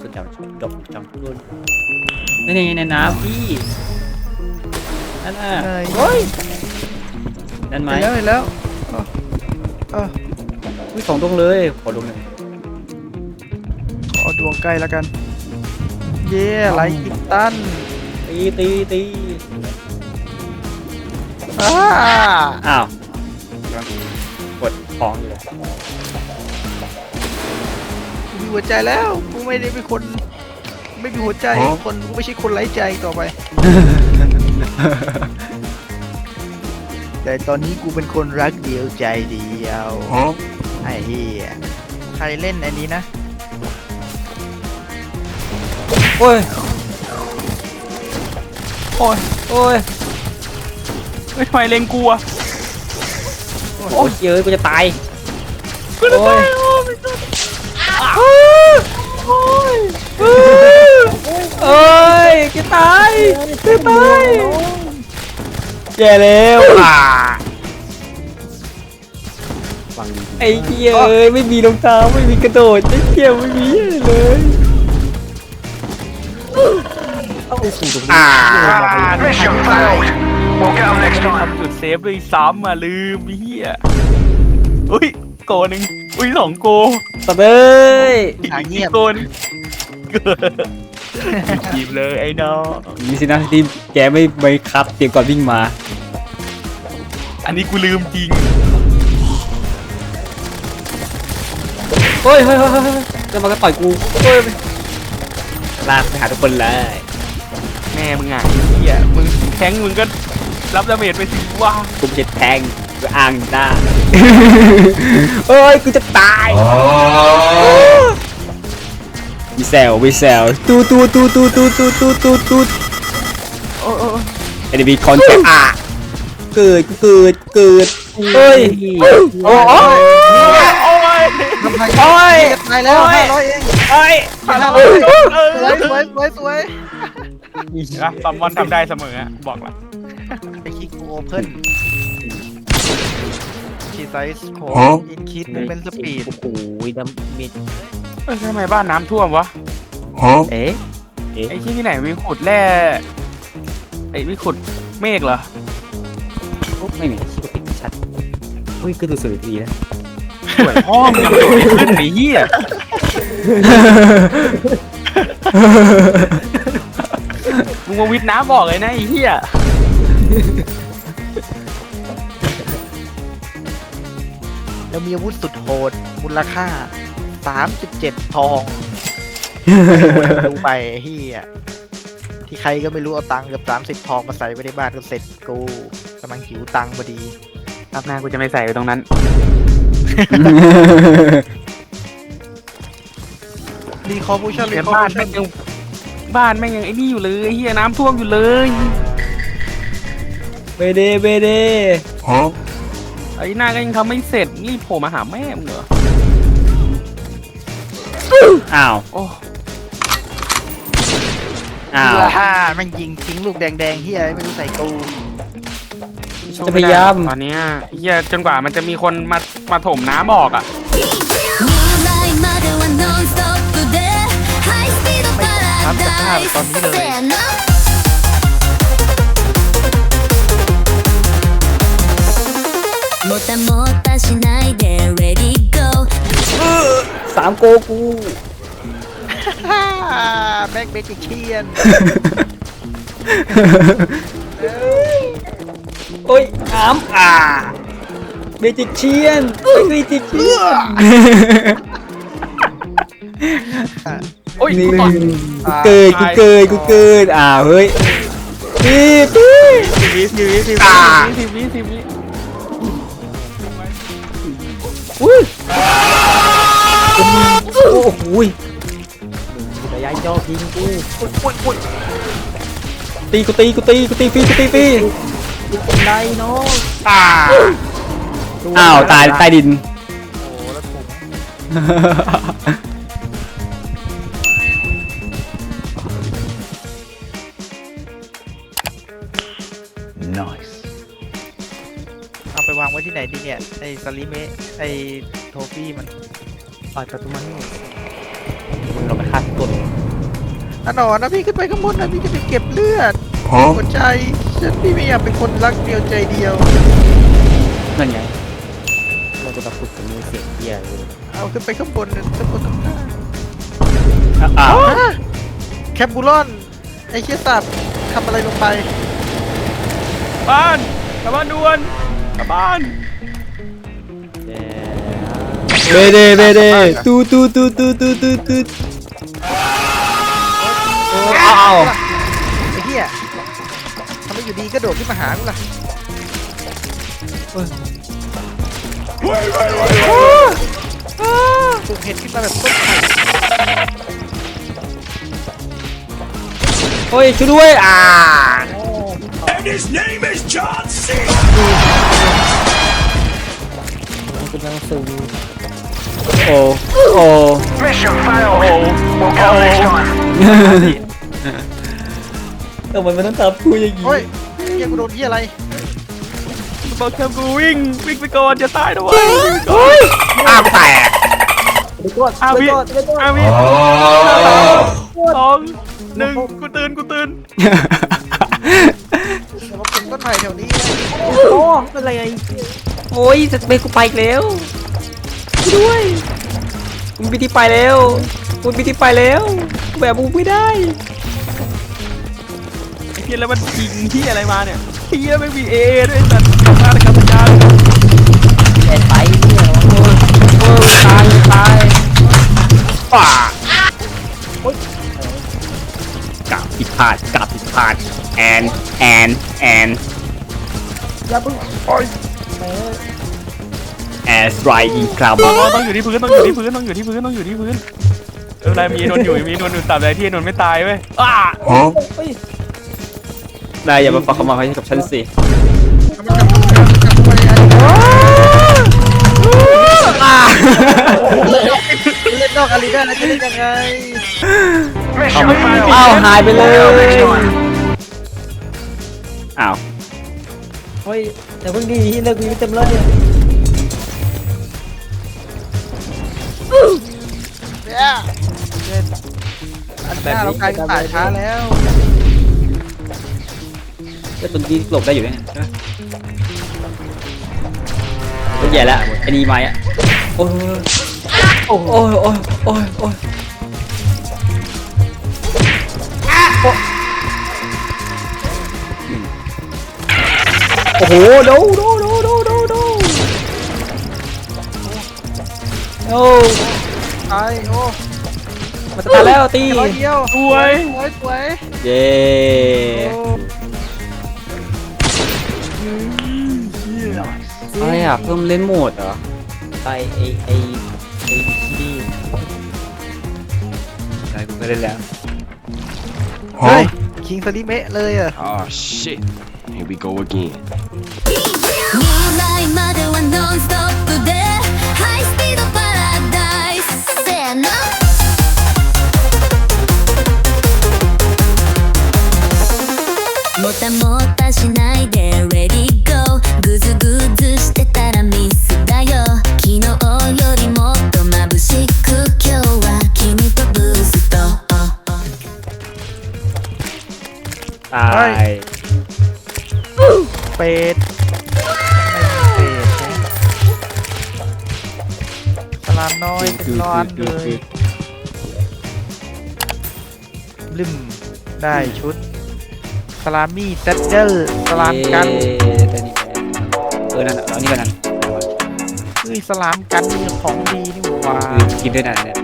สุดยอดจบจังรุ่นนี่นี่ในน้ำพี่นั่นน่ะเอ้ยโอ้ยนั่นไหมเห็นแล้วเห็นแล้วเออเออมีสองดวงเลยขอดวงหนึ่งขอดวงใกล้แล้วกัน เย่ไลท์กิตตันตีตีตีอ้าอ้าวกดของอยู่เลยกูมี หัวใจแล้วกูไม่ได้เป็นคน ไม่มีหัวใจคนกูไม่ใช่คนไร้ใจต่อไป แต่ตอนนี้กูเป็นคนรักเดียวใจเดียวไอ้เหี้ยใครเล่นอันนี้นะโอ้ยโอ้ยโอ้ยไม่ทำไมเล็งกลัวโอ้ยเยอะกูจะตายกูจะโอ้ตายยโอ้ยโอ้ ยเอ้ยจะตายจะตายแย่แล้วอะฟังดีไอ้เหี้ยเอ้ยไม่มีรองเท้าไม่มีกระโดดไอ้เหี้ยไม่มีอะไรเลยองไปสู่ตรงนี้อ่า Mission failed. We'll get 'em next time. ทำจุดเซฟเลยซ้ำอะลืมไอ้เหี้ยอุ้ย โกหนึ่งอุ้ยสองโกสัตว์เอ้ยหาเงียบโกหนงหยิบเลยไอ้น้องมีสินะที่แกไม่ไม่ครับเตรียมก่อนวิ่งมา อันนี้กูลืมจริงเฮ้ยเฮ้ยเฮ้ยเฮ้ยเฮ้ยจะมาก็ต่อยกูเฮ้ยลากไปหาทุกคนเลยแม่มึงอะไอ้เหี้ยมึงแทงมึงก็รับดาเมจไปสิว่ากูจะแทง กูอ้างได้เฮ้ยกูจะตายวิเซลวิเซลตูตูตูตูตูตูตูตูตูโอ้โอ้เอ็นบีคอนเทอะเกิดกูเกิดเกิดเฮ้ยโอ้โอ้โอ้ยทำไมโอ้ยตายแล้วโอ้ยห้าร้อยเองเฮ้ยห้าร้อยเออสวยสวยสวยสวยนะซัมมอนทำได้เสมออะบอกละไปคลิกโอเพ่น คีไซส์โคอินคิดมันเป็นสปีดโอ้โหดำมิดเอ้ยทำไมบ้านน้ำท่วมวะ เอ๊ะไอ้ที่ที่ไหนวิขุดแร่ไอ้วิขุดเมฆเหรอไม่มีชิบปิดชัดเฮ้ยก็ดูสวยดีนะสวยพ่อมึงขึ้นไอ้เหี้ยมึงมาวิทย์น้ำบอกเลยนะไอ้เหี้ย แล้วมีอาวุธสุดโหด มูลค่า 37 ทองดูไปเฮียที่ใครก็ไม่รู้เอาตังค์เกือบ30 ทองมาใส่ไว้ในบ้านก็เสร็จกูกำลังหิวตังค์พอดีรอบหน้ากูจะไม่ใส่ไว้ตรงนั้น รีคอร์บูชั่นรีเดี๋ยวคอร์บ้านบูชั่แม่นงยังบ้านแม่งยังไอ้นี่อยู่เลยไอ้เหี้ยน้ำท่วมอยู่เลย เบเดเบเด ไอ้หน้าก็ยังทำไม่เสร็จรีบโผล่มาหาแม่มึงเหรอ อ้าว โอ้ อ้าว ฮ่าแม่งยิงทิ้งลูกแดงๆเฮียไม่รู้ใส่กู จะพยายาม ตอนเนี้ยไอ้เหี้ยจนกว่ามันจะมีคนมามาถมน้ำบอกอ่ะ 未来まではノンストップでハイスピードパラダイスせーの สามโกกูฮ่าแม็กเบจิเชียนโอ้ยอ้ามอ่าเบจิกเชียนเฮ้ยเบจิกเชียนโอ้ยนี่กูต่อยกูเกิดกูเกิดกูเกิดอ้าวเฮ้ยพี่พี่สิบวิสิบวิสิบอ่าวิสิบวิสิบวิอุ้ย โอ้โหระยะย่อยิงกูตีกูตีกูตีกูตีฟรีกูตีฟรีคนใดเนาะอ่าอ้าวตายใต้ดินโอ้แล้วผมเอาไปวางไว้ที่ไหนดีเนี่ย ไอ้ซาลิเมะไอ้โทฟี่มัน ปล่อยประตูมาให้เราไปฆ่าต้นอันหนอนนะพี่ขึ้นไปข้างบนนะพี่จะไปเก็บเลือดหัวใจฉันพี่ไม่อยากเป็นคนรักเดียวใจเดียวนั่นไงเราจะตะกุดกับมือเสียงเหี้ยเลยเอาขึ้นไปข้างบนนะข้างบนตรงหน้าอ้าวฮะแคปบูลอนไอเชี่ยสับทำอะไรลงไป บ้านกลับบ้านด่วนกลับบ้าน เบเดเบเดตูตูตูตูตูตูตูอ้าวไอ้เหี้ยทำไมอยู่ดีก็โดดขึ้นมาหากูล่ะปลูกเห็ดขึ้นมาแบบต้นไผ่โอ้ยช่วยด้วยอ่ามัน ทำไมมันต้องตามกูอย่างนี้โอ้ยเหี้ยกูโดนเหี้ยอะไรบอกแคมกูวิ่งวิ่งไปก่อนจะตายนะเว้ยเฮ้ยอ้าวแตกไปกดอาไปวิกดไปกดอาวิสองหนึ่งกูตื่นกูตื่นแต่ว่าเป็นต้นไผ่แถวนี้โอ้เป็นไรไอ้โอ้ยจะไปกูไปอีกแล้วช่วยด้วย มึงมีที่ไปแล้วมึงมีที่ไปแล้วแบบมึงไม่ได้เฮียแล้วมันยิงที่อะไรมาเนี่ยเฮียไม่มีเอด้วยสัตว์มาตรการสัญญาณแต่ไปเนี่ยโอ้ยโอ้ยตายตายป่ากับผิดพลาดกับผิดพลาดแอนแอนแอนอย่าเพิ่ง แอสไรอีกครับต้องต้องอยู่ที่พื้นต้องอยู่ที่พื้นต้องอยู่ที่พื้นต้องอยู่ที่พื้นเอออะไรมีนนท์อยู่มีนนท์อยู่ตราบใดที่นนท์ไม่ตายเว้ยอ้านายอย่ามาฝากความหวังไว้กับฉันสิเล่นนอกอารีนาแล้วจะเล่นยังไง Mission failed. อ้าวหายไปเลยอ้าวเฮ้ยแต่เพิ่งดีที่เลิกวิ่งเต็มรถเนี่ย เนี่ยเล่นอันหน้าเรากลายเป็นป่าช้าแล้วแล้วตนที่หลบได้อยู่เนี่ยใช่ไหมโอ้ยแย่แล้วไอ้นี่ไม้อะโอ้ยโอ้ยโอ้ยโอ้ยโอ้ยโอ้ยโอ้โหดูดูดูดูดูดู โอ้ ตายโอ้ มันจะตายแล้วตี ร้อยเดียว สวย สวยสวย เย้ โอ้ อะไรอ่ะเพิ่มเล่นโหมดเหรอ ไปไอ้ไอ้ไอ้ดี อะไรกูไม่ได้แล้ว เฮ้ยคิงสลิเมะเลยอ่ะ Oh shit. Here we go again. 未来まではノンストップで もたもたしないで Ready go グズグズしてたらミスだよ昨日よりもっと眩しく今日は君とブースト ตาย เป็ดไม่มีเป็ดสลามน้อยเป็นร้อนเลยลืมได้ชุด สลามี่เซตเดอร์สลามกันเย้แต่นี่เออนั่นเอานี่ก็นั่นเฮ้ยสลามกันนี่ของดีนี่หว่าคือกินด้วยนั่นเนี่ย